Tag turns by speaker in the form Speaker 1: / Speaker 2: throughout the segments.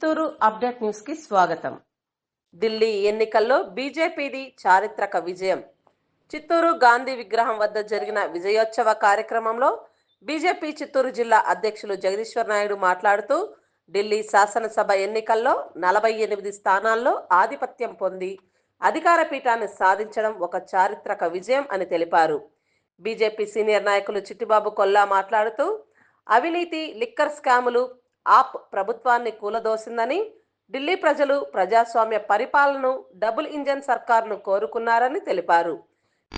Speaker 1: Chittoor update న్యూస్కి స్వాగతం. ఢిల్లీ ఎన్నికల్లో బీజేపీది చారిత్రక విజయం. చిత్తూరు గాంధీ విగ్రహం వద్ద జరిగిన విజయోత్సవ కార్యక్రమంలో బీజేపీ చిత్తూరు జిల్లా అధ్యక్షులు జగదీశ్వర్ నాయుడు మాట్లాడుతూ ఢిల్లీ శాసనసభ ఎన్నికల్లో నలభై ఎనిమిది స్థానాల్లో ఆధిపత్యం పొంది అధికార పీఠాన్ని సాధించడం ఒక చారిత్రక విజయం అని తెలిపారు. బీజేపీ సీనియర్ నాయకులు చిట్టిబాబు కొల్లా మాట్లాడుతూ అవినీతి లిక్కర్ స్కాములు ఆప్ ప్రభుత్వాన్ని కూలదోసిందని ఢిల్లీ ప్రజలు ప్రజాస్వామ్య పరిపాలనను డబుల్ ఇంజన్ సర్కార్ను కోరుకున్నారని తెలిపారు.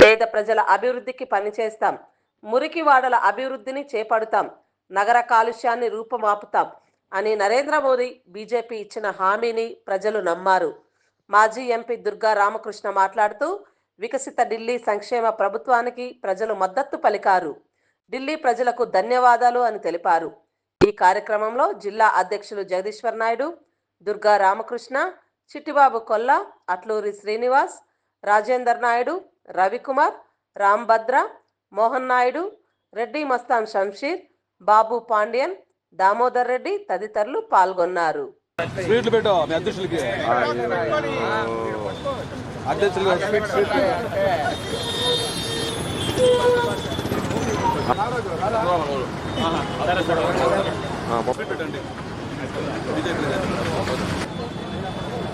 Speaker 1: పేద ప్రజల అభివృద్ధికి పనిచేస్తాం. మురికివాడల అభివృద్ధిని చేపడతాం. నగర కాలుష్యాన్ని రూపుమాపుతాం అని నరేంద్ర మోదీ బీజేపీ ఇచ్చిన హామీని ప్రజలు నమ్మారు. మాజీ ఎంపీ దుర్గా రామకృష్ణ మాట్లాడుతూ వికసిత ఢిల్లీ సంక్షేమ ప్రభుత్వానికి ప్రజలు మద్దతు పలికారు. ఢిల్లీ ప్రజలకు ధన్యవాదాలు అని తెలిపారు. ఈ కార్యక్రమంలో జిల్లా అధ్యక్షులు జగదీశ్వర్ నాయుడు దుర్గా రామకృష్ణ చిట్టిబాబు కొల్ల అట్లూరి శ్రీనివాస్ రాజేందర్ నాయుడు రవికుమార్ రాంభద్ర మోహన్ నాయుడు రెడ్డి మస్తాన్ షంషీర్ బాబు పాండ్యన్ దామోదర్ రెడ్డి తదితరులు పాల్గొన్నారు.
Speaker 2: స్వీట్లు పెట్టు మీ అధ్యక్షులకి. అధ్యక్షులు స్వీట్ స్వీట్ పెట్టండి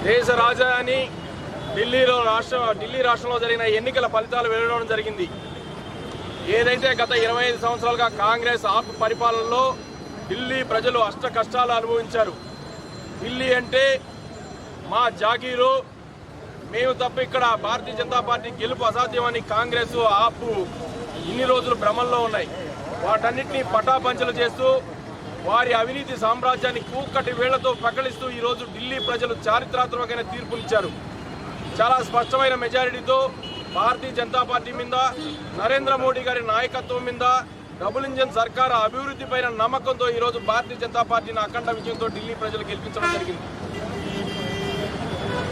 Speaker 3: దేశ రాజధాని ఢిల్లీలో రాష్ట్ర ఢిల్లీ రాష్ట్రంలో జరిగిన ఎన్నికల ఫలితాలు వెళ్ళడం జరిగింది. ఏదైతే గత ఇరవై ఐదు సంవత్సరాలుగా కాంగ్రెస్ ఆప్ పరిపాలనలో ఢిల్లీ ప్రజలు అష్ట కష్టాలు అనుభవించారు. ఢిల్లీ అంటే మా జాగీరు. మేము తప్ప ఇక్కడ భారతీయ జనతా పార్టీ గెలుపు అసాధ్యమని కాంగ్రెస్ ఆపు ఇన్ని రోజులు భ్రమంలో ఉన్నాయి. వాటన్నిటిని పటాపంచలు చేస్తూ వారి అవినీతి సామ్రాజ్యాన్ని కూకటి వేళ్ళతో ప్రకటిస్తూ ఈరోజు ఢిల్లీ ప్రజలు చారిత్రాత్మకమైన తీర్పునిచ్చారు చాలా స్పష్టమైన మెజారిటీతో భారతీయ జనతా పార్టీ మీద నరేంద్ర మోడీ గారి నాయకత్వం మీద డబుల్ ఇంజన్ సర్కార్ అభివృద్ధి పైన నమ్మకంతో ఈరోజు భారతీయ జనతా పార్టీని అఖండ విజయంతో ఢిల్లీ ప్రజలు గెలిపించడం జరిగింది.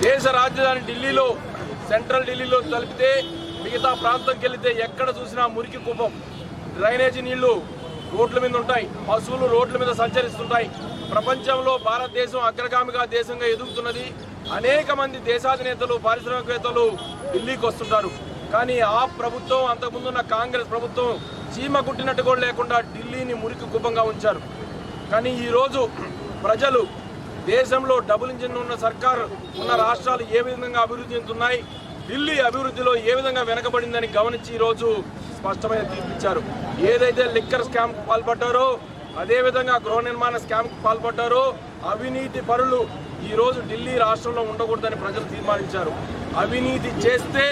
Speaker 3: దేశ రాజధాని ఢిల్లీలో సెంట్రల్ ఢిల్లీలో తలిపితే మిగతా ప్రాంతంకి వెళితే ఎక్కడ చూసినా మురికి కుప్పం డ్రైనేజీ నీళ్ళు రోడ్ల మీద ఉంటాయి పశువులు రోడ్ల మీద సంచరిస్తుంటాయి. ప్రపంచంలో భారతదేశం అగ్రగామిగా దేశంగా ఎదుగుతున్నది. అనేక మంది దేశాధినేతలు పారిశ్రామికవేత్తలు ఢిల్లీకి వస్తుంటారు. కానీ ఆ ప్రభుత్వం అంతకుముందున్న కాంగ్రెస్ ప్రభుత్వం చీమ కుట్టినట్టు కూడా లేకుండా ఢిల్లీని మురికి కుప్పంగా ఉంచారు. కానీ ఈరోజు ప్రజలు దేశంలో డబుల్ ఇంజిన్ ఉన్న సర్కార్ ఉన్న రాష్ట్రాలు ఏ విధంగా అభివృద్ధి చెందుతున్నాయి ఢిల్లీ అభివృద్ధిలో ఏ విధంగా వెనకబడిందని గమనించి ఈరోజు స్పష్టమైన తీర్పిచ్చారు ఏదైతే లిక్కర్ స్కామ్ పాల్పడ్డారో అదేవిధంగా గృహ నిర్మాణ స్కామ్ పాల్పడ్డారో అవినీతి పరులు ఈరోజు ఢిల్లీ రాష్ట్రంలో ఉండకూడదని ప్రజలు తీర్మానించారు. అవినీతి చేస్తే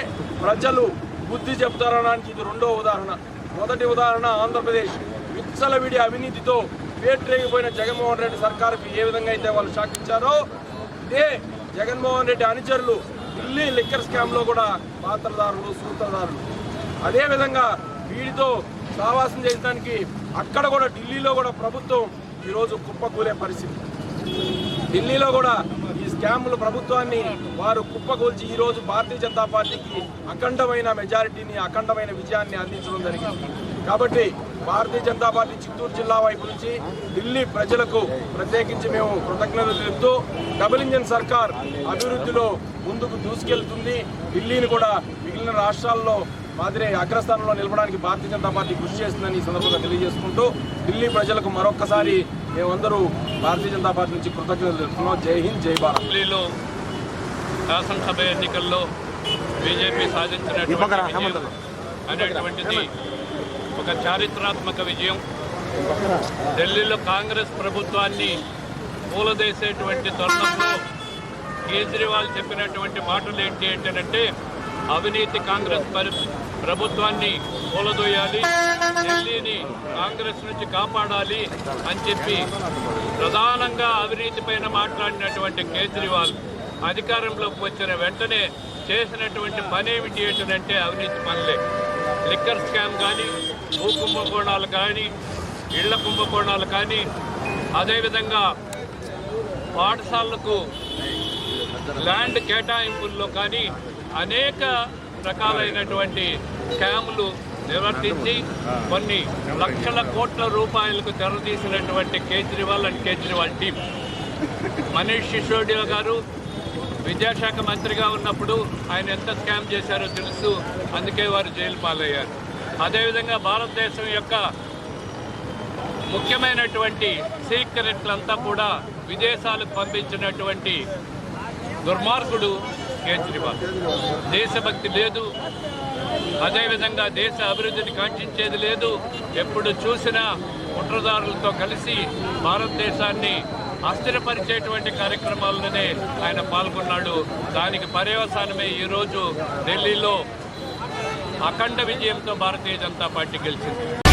Speaker 3: ప్రజలు బుద్ధి చెప్తారనడానికి ఇది రెండో ఉదాహరణ. మొదటి ఉదాహరణ ఆంధ్రప్రదేశ్. విచ్చలవిడి అవినీతితో పేట్రేగిపోయిన జగన్మోహన్ రెడ్డి సర్కారుకు ఏ విధంగా అయితే వాళ్ళు శాఖించారో ఇదే జగన్మోహన్ రెడ్డి అనుచరులు ఢిల్లీ లిక్కర్ స్కామ్లో కూడా పాత్రదారులు సూత్రధారులు. అదేవిధంగా వీడితో సావాసం చేయడానికి అక్కడ కూడా ఢిల్లీలో కూడా ప్రభుత్వం ఈరోజు కుప్పకూలే పరిస్థితి. ఢిల్లీలో కూడా ఈ స్కాముల ప్రభుత్వాన్ని వారు కుప్పకూల్చి ఈ రోజు భారతీయ జనతా పార్టీకి అఖండమైన మెజారిటీని అఖండమైన విజయాన్ని అందించడం జరిగింది. కాబట్టి భారతీయ జనతా పార్టీ చిత్తూరు జిల్లా వైపు నుంచి ఢిల్లీ ప్రజలకు ప్రత్యేకించి మేము కృతజ్ఞతలు తెలుపుతూ డబుల్ ఇంజన్ సర్కార్ అభివృద్ధిలో ముందుకు దూసుకెళ్తుంది. ఢిల్లీని కూడా మిగిలిన రాష్ట్రాల్లో మాదిరి అగ్రస్థానంలో నిలవడానికి భారతీయ జనతా పార్టీ కృషి చేస్తుందని ఈ సందర్భంగా తెలియజేసుకుంటూ ఢిల్లీ ప్రజలకు మరొక్కసారి మేమందరూ భారతీయ జనతా పార్టీ నుంచి కృతజ్ఞతలు తెలుపుతున్నాం. జై హింద్ జై భారత్.
Speaker 4: ఢిల్లీలో శాసనసభ ఎన్నికల్లో బీజేపీ సాధించినటువంటి అనేటువంటిది ఒక చారిత్రాత్మక విజయం. ఢిల్లీలో కాంగ్రెస్ ప్రభుత్వాన్ని కూలదేసేటువంటి తరుణంలో కేజ్రీవాల్ చెప్పినటువంటి మాటలు ఏంటి ఏంటంటే అవినీతి కాంగ్రెస్ పరి ప్రభుత్వాన్ని కూలదోయాలి ఢిల్లీని కాంగ్రెస్ నుంచి కాపాడాలి అని చెప్పి ప్రధానంగా అవినీతి పైన మాట్లాడినటువంటి కేజ్రీవాల్ అధికారంలోకి వచ్చిన వెంటనే చేసినటువంటి పని ఏమిటి ఏంటంటే అవినీతి పనులే. లిక్కర్ స్కామ్ కానీ భూ కుంభకోణాలు కానీ ఇళ్ళ కుంభకోణాలు కానీ అదేవిధంగా పాఠశాలలకు ల్యాండ్ కేటాయింపుల్లో కానీ అనేక రకాలైనటువంటి స్కాములు నిర్వర్తించి కొన్ని లక్షల కోట్ల రూపాయలకు తెరదీసినటువంటి కేజ్రీవాల్ అండ్ కేజ్రీవాల్ టీం మనీష్ సిసోడియా గారు విద్యాశాఖ మంత్రిగా ఉన్నప్పుడు ఆయన ఎంత స్కామ్ చేశారో తెలుసు అందుకే వారు జైలు పాలయ్యారు. అదేవిధంగా భారతదేశం యొక్క ముఖ్యమైనటువంటి సీక్రెట్లంతా కూడా విదేశాలకు పంపించినటువంటి దుర్మార్గుడు కేజ్రీవాల్. దేశభక్తి లేదు. అదేవిధంగా దేశ అభివృద్ధిని కాంక్షించేది లేదు. ఎప్పుడు చూసినా కుట్రదారులతో కలిసి భారతదేశాన్ని అస్థిరపరిచేటువంటి కార్యక్రమాలనే ఆయన పాల్గొన్నాడు. దానికి పర్యవసానమే ఈరోజు ఢిల్లీలో అఖండ విజయంతో భారతీయ జనతా పార్టీ గెలిచింది.